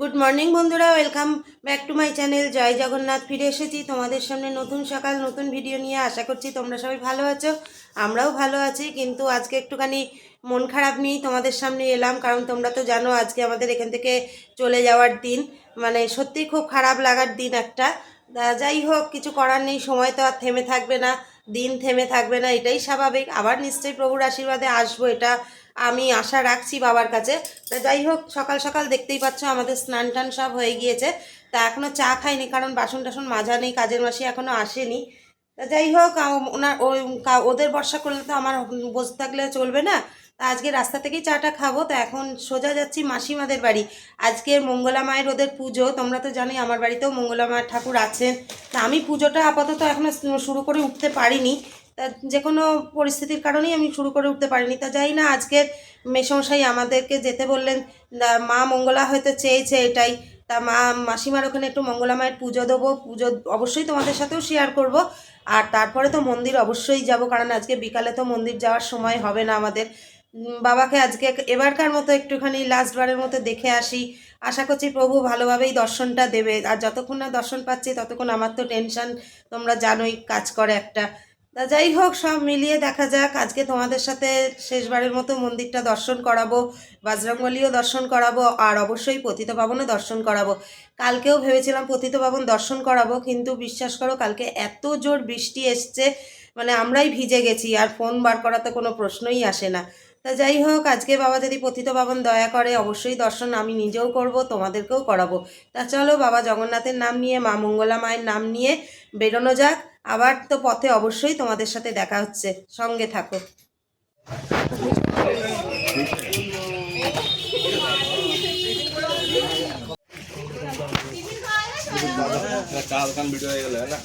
Good morning বন্ধুরা। Welcome back to my channel জয় জগন্নাথ, ফিরে এসেছি তোমাদের সামনে নতুন সকাল, নতুন ভিডিও নিয়ে। আশা করছি তোমরা সবাই ভালো আছো। আমরাও ভালো আছি, কিন্তু আজকে একটুখানি মন খারাপ নিয়েই তোমাদের সামনে এলাম, কারণ তোমরা তো জানো আজকে আমাদের এখান থেকে চলে যাওয়ার দিন। মানে সত্যি খুব খারাপ লাগার দিন একটা। যাই হোক, কিছু করার নেই, সময় তো আর থেমে থাকবে না, দিন থেমে থাকবে না, এটাই স্বাভাবিক। আবার নিশ্চয়ই প্রভুর আশীর্বাদে আসব, এটা আমি আশা রাখছি বাবার কাছে। তা যাই হোক, সকাল সকাল দেখতেই পাচ্ছ আমাদের স্নান টান সব হয়ে গিয়েছে। তা এখনও চা খাইনি, কারণ বাসন টাসন মাজা নেই, কাজের মাসি এখনও আসেনি। তা যাই হোক ওনার ওদের বর্ষা করলে তো আমার বসে থাকলে চলবে না। তা আজকে রাস্তা থেকেই চাটা খাব। তো এখন সোজা যাচ্ছি মাসিমাদের বাড়ি। আজকে মঙ্গলা মায়ের ওদের পুজো। তোমরা তো জানোই, আমার বাড়িতেও মঙ্গলা মায়ের ঠাকুর আছেন। তা আমি পুজোটা আপাতত এখনও শুরু করে উঠতে পারিনি। তা যে কোনো পরিস্থিতির কারণেই আমি শুরু করে উঠতে পারিনি। তা যাই না আজকের মেসমশাই আমাদেরকে যেতে বললেন মা মঙ্গলা হয়তো চেয়েছে এটাই। তা মা, মাসিমার ওখানে একটু মঙ্গলা মায়ের পুজো দেবো, পুজো অবশ্যই তোমাদের সাথেও শেয়ার করব। আর তারপরে তো মন্দির অবশ্যই যাব, কারণ আজকে বিকালে তো মন্দির যাওয়ার সময় হবে না আমাদের। বাবাকে আজকে এবারকার মতো একটুখানি লাস্টবারের মতো দেখে আসি। আশা করছি প্রভু ভালোভাবেই দর্শনটা দেবে। আর যতক্ষণ না দর্শন পাচ্ছি, ততক্ষণ আমার তো টেনশন তোমরা জানোই, কাজ করে একটা। তা যাই হোক, সব মিলিয়ে দেখা যাক, আজকে তোমাদের সাথে শেষবারের মতো মন্দিরটা দর্শন করাবো বাজরঙ্গলিও দর্শন করাবো, আর অবশ্যই পতিত পাবনও দর্শন করাবো। কালকেও ভেবেছিলাম পতিত পাবন দর্শন করাবো, কিন্তু বিশ্বাস করো, কালকে এত জোর বৃষ্টি এসছে মানে আমরাই ভিজে গেছি, আর ফোন বার করা তো কোনো প্রশ্নই আসে না। তা যাই হোক, আজকে বাবা যদি পতিত পাবন, দয়া করে অবশ্যই দর্শন আমি নিজেও করব, তোমাদেরকেও করাবো। তা চলো, বাবা জগন্নাথের নাম নিয়ে, মা মঙ্গলা মায়ের নাম নিয়ে বেরোনো যাক। আবার তো পথে অবশ্যই তোমাদের সাথে দেখা হচ্ছে। সঙ্গে থাকো। ভিডিও হয়ে গেল না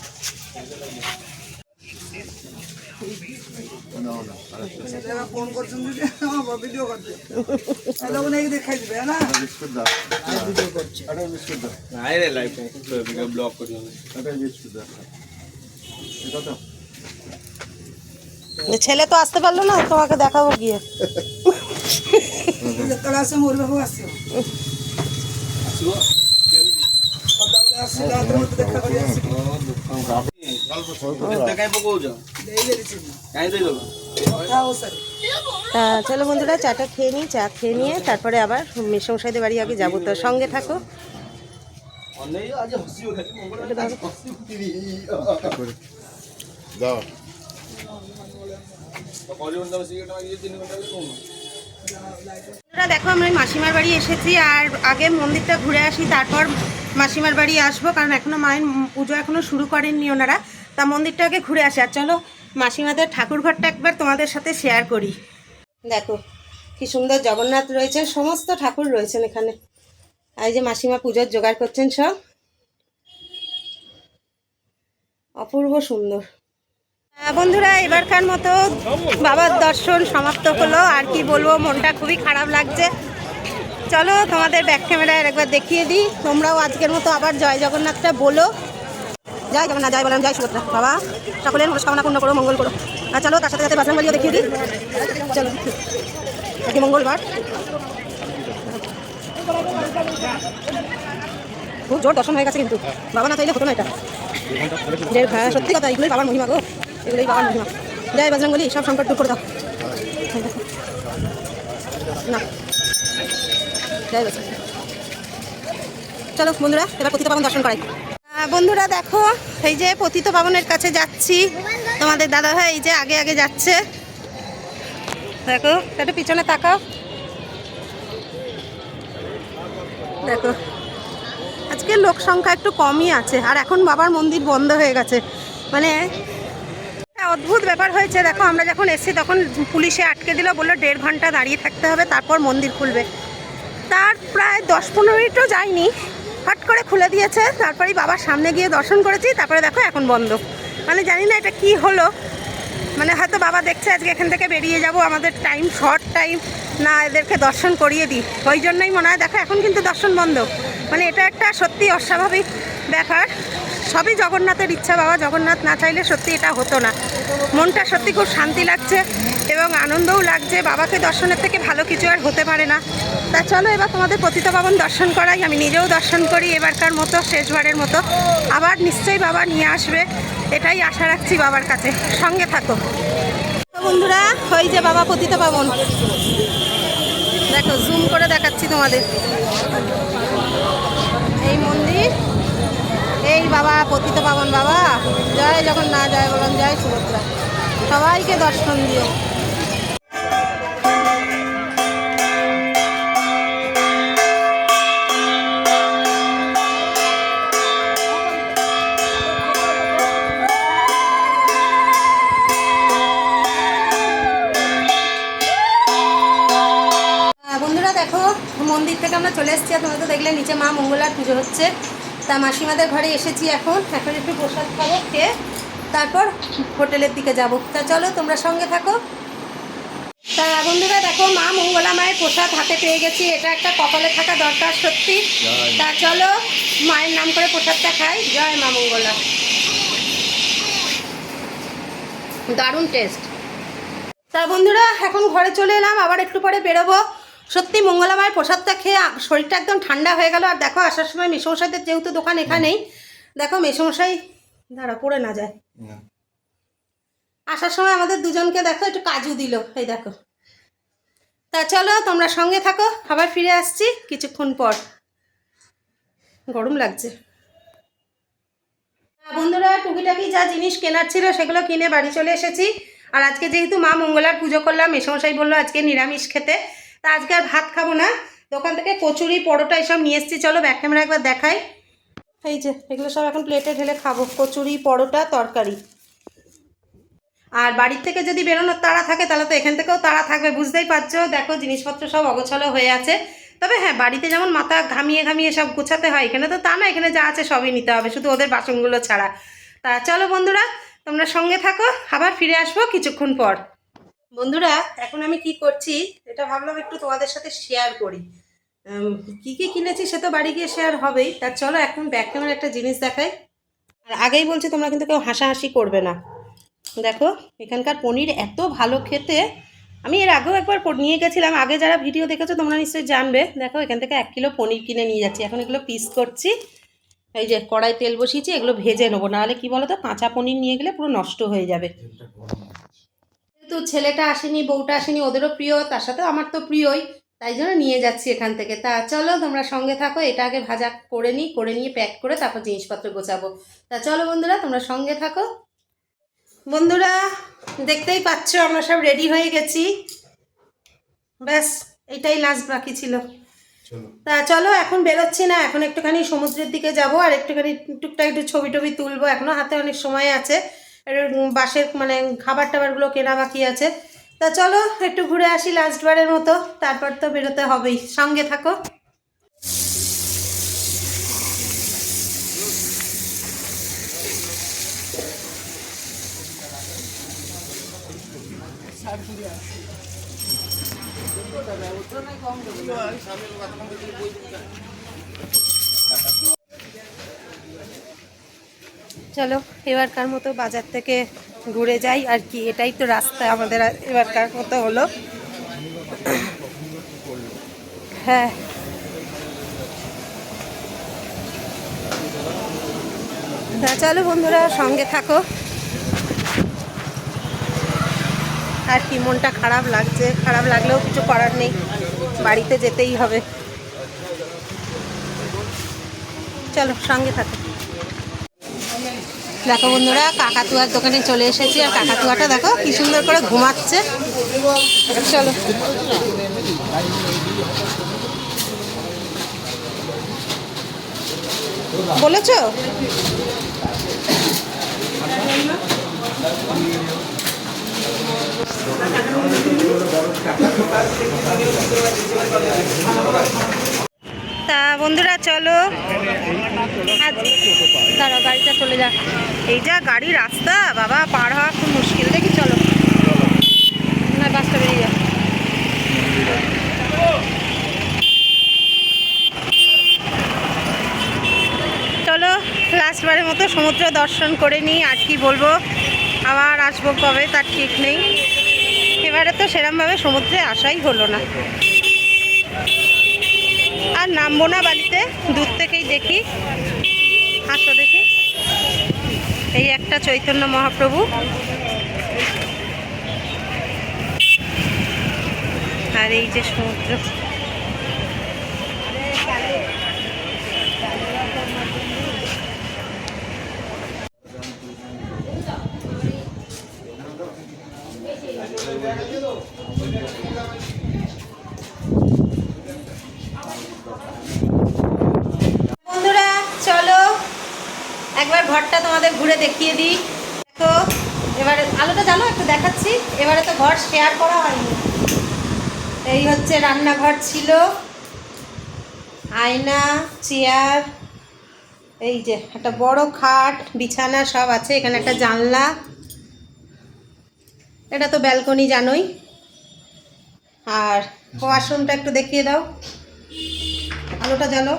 ফোন করছেন যদি আমার ভিডিও করছে। তখন এই দেখাই দিবে না? ভিডিও করছে। নাই রে লাইভ ভিডিও ব্লগ করি আমি ছেলে তো আসতে পারল না তোমাকে দেখাবো গিয়ে। দেখা তা চলো বন্ধুরা চাটা খেয়ে নিই চা খেয়ে নিয়ে তারপরে আবার মেসমশাইদের বাড়ি আগে যাব। তো সঙ্গে থাকো। দাও দেখো, আমরা মাসিমার বাড়ি এসেছি আর আগে মন্দিরটা ঘুরে আসি, তারপর মাসিমার বাড়ি আসব, কারণ এখনও মায়ের পুজো এখনও শুরু করেননি ওনারা। তা মন্দিরটা আগে ঘুরে আসি। আর চলো, মাসিমাদের ঠাকুর ঘরটা একবার তোমাদের সাথে শেয়ার করি। দেখো, কি সুন্দর জগন্নাথ রয়েছেন সমস্ত ঠাকুর রয়েছেন এখানে। আর যে মাসিমা পুজোর জোগাড় করছেন সব। অপূর্ব সুন্দর। বন্ধুরা, এবারকার মতো বাবার দর্শন সমাপ্ত হলো। আর কি বলব, মনটা খুবই খারাপ লাগছে। চলো, তোমাদের ব্যাক ক্যামেরায় একবার দেখিয়ে দিই। তোমরাও আজকের মতো আবার জয় জগন্নাথটা বলো। জয় জগন্নাথ, জয় বললাম জয় সুভদ্রা। বাবা, সকলের মনস্কামনা পূর্ণ করো, মঙ্গল করো। আর চলো, তার সাথে সাথে বাজরঙ্গলিও দেখিয়ে দিই। চলো, আজকে মঙ্গলবার। খুব জোর দর্শন হয়ে গেছে কিন্তু। বাবা না চাইলে হতো না এটা। হ্যাঁ সত্যি কথা, এগুলোই বাবার মহিমা গো। এগুলোই বাবার মহিমা জয় বজরঙ্গলি সব সংকট দূর করে দাও। না। জয় বজরঙ্গলি চলো বন্ধুরা, এবার পতিত পাবন দর্শন করাই। বন্ধুরা দেখো, এই যে পতিত পাবনের কাছে যাচ্ছি। তোমাদের দাদা ভাই এই যে আগে আগে যাচ্ছে। দেখো, একটু পিছনে তাকাও। দেখো, আজকে লোক সংখ্যা একটু কমই আছে, আর এখন বাবার মন্দির বন্ধ হয়ে গেছে। মানে অদ্ভুত ব্যাপার হয়েছে। দেখো, আমরা যখন এসেছি তখন পুলিশে আটকে দিল, বলল দেড় ঘণ্টা দাঁড়িয়ে থাকতে হবে, তারপর মন্দির খুলবে। তার প্রায় দশ পনেরো মিনিটও যায়নি। হট করে খুলে দিয়েছে, তারপরেই বাবার সামনে গিয়ে দর্শন করেছি, তারপরে দেখো এখন বন্ধ। মানে জানি না এটা কি হলো। মানে হয়তো বাবা দেখছে আজকে এখান থেকে বেরিয়ে যাব, আমাদের টাইম শর্ট টাইম না এদেরকে দর্শন করিয়ে দিই। ওই জন্যই মনে হয়, দেখো এখন কিন্তু দর্শন বন্ধ। মানে এটা একটা সত্যি অস্বাভাবিক ব্যাপার। সবই জগন্নাথের ইচ্ছা বাবা। জগন্নাথ না চাইলে সত্যি এটা হতো না। মনটা সত্যি খুব শান্তি লাগছে এবং আনন্দও লাগছে। বাবাকে দর্শনের থেকে ভালো কিছু আর হতে পারে না। তা চলো এবার তোমাদের পতিত পাবন দর্শন করাই। আমি নিজেও দর্শন করি এবারকার মতো, শেষবারের মতো। আবার নিশ্চয়ই বাবা নিয়ে আসবে। এটাই আশা রাখছি বাবার কাছে। সঙ্গে থাকো। বন্ধুরা, ওই যে বাবা পতিত পাবন। দেখো জুম করে দেখাচ্ছি তোমাদের। এই মন্দির। বাবা, পতিত পাবন বাবা। জয় যখন না জয় বলুন জয় সুভদ্রা। সবাইকে দর্শন দিও। মন্দির থেকে আমরা চলে এসেছি। আর তোমরা তো দেখলে নিচে মা মঙ্গলার পুজো হচ্ছে। তা মাসিমাদের ঘরে এসেছি এখন। এখন একটু প্রসাদ খাব খেয়ে তারপর হোটেলের দিকে যাব। তা চলো তোমরা সঙ্গে থাকো। তা বন্ধুরা দেখো মা মঙ্গলা মায়ের প্রসাদ হাতে পেয়ে গেছি। এটা একটা কপালে থাকা দরকার সত্যি। তা চলো মায়ের নাম করে প্রসাদটা খাই। জয় মা মঙ্গলা। দারুণ টেস্ট তা বন্ধুরা এখন ঘরে চলে এলাম আবার একটু পরে বেরোবো। সত্যি মঙ্গলামায়ের প্রসাদটা খেয়ে শরীরটা একদম ঠান্ডা হয়ে গেল। আর দেখো আসার সময় মেসমশাইদের যেহেতু দোকান এখানেই দেখো মেসমশাই দাঁড়া পড়ে না যায়। আসার সময় আমাদের দুজনকে দেখো একটু কাজু দিল। এই দেখো। তা চলো তোমরা সঙ্গে থাকো আবার ফিরে আসছি কিছুক্ষণ পর। গরম লাগছে। বন্ধুরা টুকিটাকি যা জিনিস কেনার ছিল সেগুলো কিনে বাড়ি চলে এসেছি। আর আজকে যেহেতু মা মঙ্গলার পুজো করলাম মেসমশাই বলল আজকে নিরামিষ খেতে। তা আজকে আর ভাত খাব না। দোকান থেকে কচুরি, পরোটা এসব নিয়ে এসছি। চলো ব্যাক ক্যামেরা একবার দেখাই। এই যে, এগুলো সব এখন প্লেটে ঢেলে খাব। কচুরি, পরোটা, তরকারি। আর বাড়ির থেকে যদি বেরোনোর তাড়া থাকে, তাহলে তো এখান থেকেও তাড়া থাকবে, বুঝতেই পারছ? দেখো, জিনিসপত্র সব অগোছালো হয়ে আছে। তবে হ্যাঁ বাড়িতে যেমন মাথা ঘামিয়ে ঘামিয়ে সব গোছাতে হয়, এখানে তো তা না, এখানে যা আছে সবই নিতে হবে, শুধু ওদের বাসনগুলো ছাড়া। তা চলো বন্ধুরা, তোমরা সঙ্গে থাকো, আবার ফিরে আসব কিছুক্ষণ পর। বন্ধুরা, এখন আমি কি করছি, এটা ভাবলাম একটু তোমাদের সাথে শেয়ার করি। কি কি কিনেছি সে তো বাড়ি গিয়ে শেয়ার হবেই। তা চলো, এখন ব্যাক ক্যামেরা একটা জিনিস দেখাই। আর আগেই বলছি, তোমরা কিন্তু কেউ হাসাহাসি করবে না। দেখো, এখানকার পনির এত ভালো খেতে। আমি এর আগেও একবার নিয়ে গেছিলাম। আগে যারা ভিডিও দেখেছ, তোমরা নিশ্চয়ই জানবে। দেখো, এখান থেকে এক কিলো পনির কিনে নিয়ে যাচ্ছি। এখন এগুলো পিস করছি। এই যে কড়াই তেল বসিয়েছি, এগুলো ভেজে নেব। নাহলে কি বলো তো কাঁচা পনির নিয়ে গেলে পুরো নষ্ট হয়ে যাবে। যেহেতু ছেলেটা আসেনি বউটা আসেনি ওদেরও প্রিয় তার সাথে আমার তো প্রিয়ই তাই জন্য নিয়ে যাচ্ছি এখান থেকে। তা চলো তোমরা সঙ্গে থাকো এটা আগে ভাজা করে নিই করে নিয়ে প্যাক করে তারপর জিনিসপত্র গোছাবো। তা চলো বন্ধুরা তোমরা সঙ্গে থাকো। বন্ধুরা দেখতেই পাচ্ছ আমরা সব রেডি হয়ে গেছি। ব্যাস এটাই লাস্ট বাকি ছিল। তা চলো এখন বেরোচ্ছি না এখন একটুখানি সমুদ্রের দিকে যাব আর একটুখানি টুকটাক একটু ছবি টবি তুলবো এখনও হাতে অনেক সময় আছে। বাসের মানে খাবার টাবারগুলো কেনা বাকি আছে। তা চলো, একটু ঘুরে আসি লাস্ট বারের মতো। তারপর তো বেরোতে হবেই। সঙ্গে থাকো। চলো, এবারকার মতো বাজার থেকে ঘুরে যাই, আর কি, এটাই তো রাস্তা আমাদের এবারকার মতো হলো। হ্যাঁ। চলো বন্ধুরা, সঙ্গে থাকো। আর কি, মনটা খারাপ লাগছে, খারাপ লাগলেও কিছু করার নেই, বাড়িতে যেতেই হবে। চলো, সঙ্গে থাকো। দেখো বন্ধুরা, কাকাতুয়ার দোকানে চলে এসেছি। আর কাকাতুয়াটা দেখো কি সুন্দর করে ঘুমাচ্ছে। চলো। বলেছ? তা বন্ধুরা চলো। আজ গাড়িটা চলে যা এই যা গাড়ি, রাস্তা, বাবা, পার হওয়া খুব মুশকিল। দেখি চলো। না, বাসটা বেরিয়ে যা চলো লাস্টবারের মতো সমুদ্র দর্শন করে নিই, আর কি বলব? আবার আসব কবে, তার ঠিক নেই। এবারে তো সেরমভাবে সমুদ্রে আসাই হলো না। আর নামবো না বাড়িতে, দূর থেকেই দেখি। হাসো দেখি। এই একটা চৈতন্য মহাপ্রভু। আর এই যে সমুদ্র বন্ধুরা চলো একবার ঘরটা তোমাদের ঘুরে দেখিয়ে দিই দেখো এবারে আলোটা জানো, একটু দেখাচ্ছি। এবারে তো ঘর শেয়ার করা হয়নি। এই হচ্ছে রান্নাঘর ছিল। আয়না চেয়ার এই যে একটা বড় খাট, বিছানা সব আছে, এখানে একটা জানলা। এটা তো ব্যালকনি জানোই। আর ওয়াশরুমটা একটু দেখিয়ে দাও। আলোটা জ্বালো।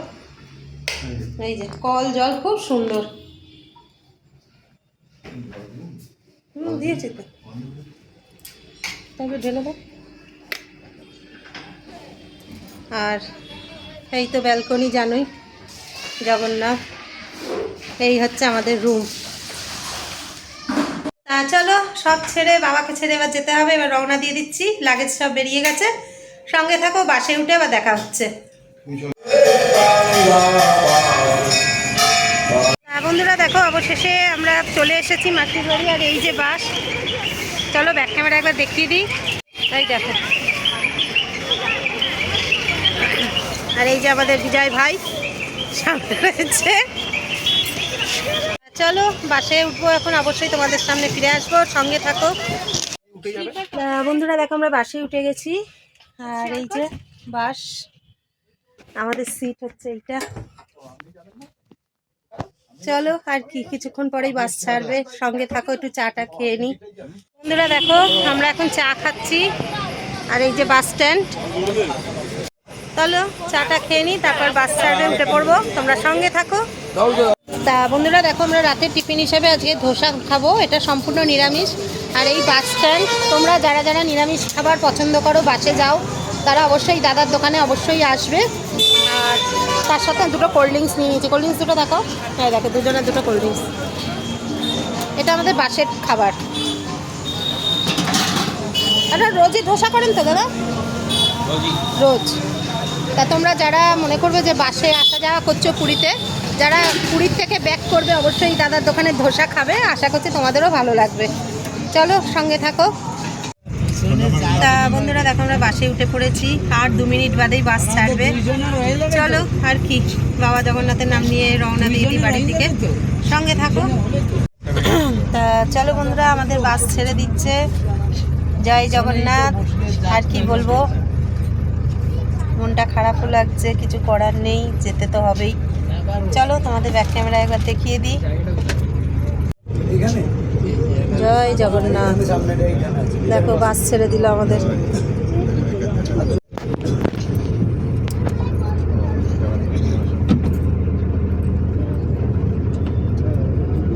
এই যে, কল জল, খুব সুন্দর। দিয়েছি তো তবে ঢেলে দাও। আর এই তো ব্যালকনি জানোই, জগন্নাথ। এই হচ্ছে আমাদের রুম তা চলো, সব ছেড়ে বাবাকে ছেড়ে এবার যেতে হবে, এবার রওনা দিয়ে দিচ্ছি লাগেজ সব বেরিয়ে গেছে। সঙ্গে থাকো, বাসে উঠে আবার দেখা হচ্ছে হ্যাঁ, বন্ধুরা দেখো অবশেষে আমরা চলে এসেছি মাসির বাড়ি আর এই যে বাস। চলো ব্যাক ক্যামেরা একবার দেখিয়ে দিই। তাই দেখো। আর এই যে আমাদের বিজয় ভাই সামনে রয়েছে। চলো, বাসে উঠবো এখন, অবশ্যই তোমাদের সামনে ফিরে আসব, সঙ্গে থাকো। বন্ধুরা, দেখো আমরা বাসে উঠে গেছি। আর এই যে বাস, আমাদের সিট হচ্ছে এইটা। চলো আর কি কিছুক্ষণ পরেই বাস ছাড়বে। সঙ্গে থাকো একটু চাটা খেয়ে নি। বন্ধুরা দেখো আমরা এখন চা খাচ্ছি। আর এই যে বাস স্ট্যান্ড। চলো চাটা খেয়ে নিই তারপর বাস ছাড়বে উঠে পড়ব। তোমরা সঙ্গে থাকো। তা বন্ধুরা দেখো আমরা রাতের টিফিন হিসেবে আজকে ধোসা খাব। এটা সম্পূর্ণ নিরামিষ। আর এই বাস স্ট্যান্ড তোমরা যারা যারা নিরামিষ খাবার পছন্দ করো বাসে যাও। তারা অবশ্যই দাদার দোকানে অবশ্যই আসবে। আর তার সাথে দুটো কোল্ড ড্রিঙ্কস নিয়ে নিয়েছি। কোল্ড ড্রিঙ্কস দুটো দেখো। হ্যাঁ দেখো দুজনের দুটো কোল্ড ড্রিঙ্কস এটা আমাদের বাসের খাবার। আচ্ছা রোজই ধোসা করেন তো দাদা? রোজ। তা তোমরা যারা মনে করবে যে বাসে আসা যাওয়া করছ পুরীতে যারা পুরীর থেকে ব্যাক করবে অবশ্যই দাদার দোকানে ধোসা খাবে। আশা করছি তোমাদেরও ভালো লাগবে। চলো সঙ্গে থাকো। তা বন্ধুরা, দেখো আমরা বাসে উঠে পড়েছি। আর দু মিনিট বাদেই বাস ছাড়বে। চলো, আর কি? বাবা জগন্নাথের নাম নিয়ে রওনা দিয়ে দিই বাড়ির দিকে। সঙ্গে থাকো। তা চলো বন্ধুরা, আমাদের বাস ছেড়ে দিচ্ছে। জয় জগন্নাথ। আর কি বলব? মনটা খারাপও লাগছে, কিছু করার নেই, যেতে তো হবেই। চলো, তোমাদের ব্যাক ক্যামেরা একবার দেখিয়ে দিই। এখানে? জয় জগন্নাথ। দেখো বাস ছেড়ে দিল আমাদের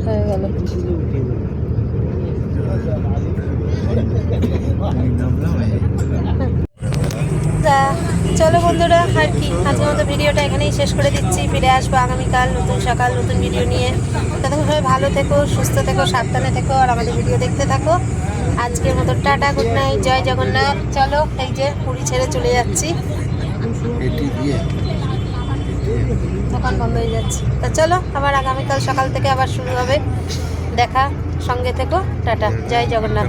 হয়ে গেল তা চলো বন্ধুরা, আর কি? আজকের মতো ভিডিওটা এখানেই শেষ করে দিচ্ছি। ফিরে আসব আগামীকাল নতুন সকাল, নতুন ভিডিও নিয়ে। ততক্ষণ সবাই ভালো থেকো, সুস্থ থেকো, সাবধানে থেকো, আর আমাদের ভিডিও দেখতে থাকো। আজকের মতো টাটা গুড নাইট জয় জগন্নাথ। চলো, এই যে পুরী ছেড়ে চলে যাচ্ছি। দোকান বন্ধ হয়ে যাচ্ছে। তা চলো, আবার আগামীকাল সকাল থেকে আবার শুরু হবে। দেখা, সঙ্গে থেকো। টাটা, জয় জগন্নাথ।